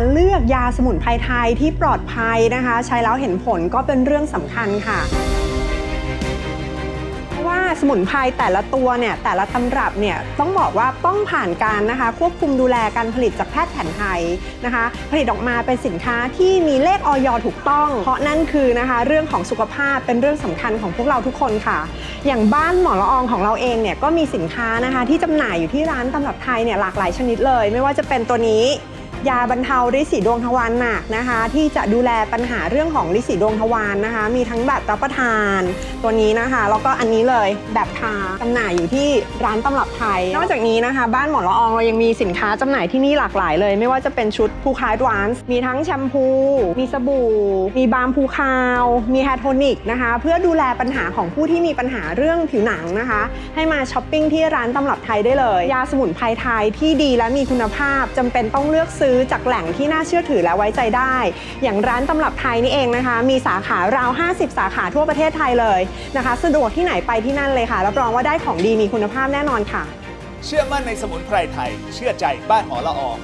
การเลือกยาสมุนไพรไทยที่ปลอดภัยนะคะ ใช้แล้วเห็นผลก็เป็นเรื่องสำคัญค่ะว่าสมุนไพรแต่ละตัวเนี่ยแต่ละตำรับเนี่ยต้องบอกว่าต้องผ่านการนะคะ ควบคุมดูแลการผลิตจากแพทย์แผนไทยนะคะ ผลิตออกมาเป็นสินค้าที่มีเลขออยถูกต้อง เพราะนั่นคือนะคะ เรื่องของสุขภาพเป็นเรื่องสำคัญของพวกเราทุกคนค่ะ อย่างบ้านหมอละอองของเราเองเนี่ยก็มีสินค้านะคะ ที่จำหน่ายอยู่ที่ร้านตำรับไทยเนี่ยหลากหลายชนิดเลย ไม่ว่าจะเป็นตัวนี้ ยาบรรเทาฤทธิ์สีดวงทวารหนักนะคะ ที่จะดูแลปัญหาเรื่องของฤทธิ์สีดวงทวารนะคะ มีทั้งแบบรับประทาน ตัวนี้นะคะแล้วก็อันนี้เลยแบบทาจำหน่ายอยู่ที่ร้านตำรับไทย นอกจากนี้นะคะ บ้านหมอละอองเรายังมีสินค้าจำหน่ายที่นี่หลากหลายเลย ไม่ว่าจะเป็นชุดภูคาดวานซ์มีทั้งแชมพู มีสบู่ มีบาล์มภูคาว มีแฮร์โทนิกนะคะ เพื่อดูแลปัญหาของผู้ที่มีปัญหาเรื่องผิวหนังนะคะ ให้มาช้อปปิ้งที่ร้านตำรับไทยได้เลย ยาสมุนไพรไทยที่ดีและมีคุณภาพจำเป็นต้องเลือกซื้อจากแหล่งที่น่าเชื่อถือและไว้ใจได้ อย่างร้านตำรับไทยนี่เองนะคะ มีสาขาราว 50 สาขาทั่วประเทศไทยเลยนะคะ สะดวกที่ไหนไปที่นั่นเลยค่ะ รับรองว่าได้ของดีมีคุณภาพแน่นอนค่ะ เชื่อมั่นในสมุนไพรไทย เชื่อใจบ้านหมอละออง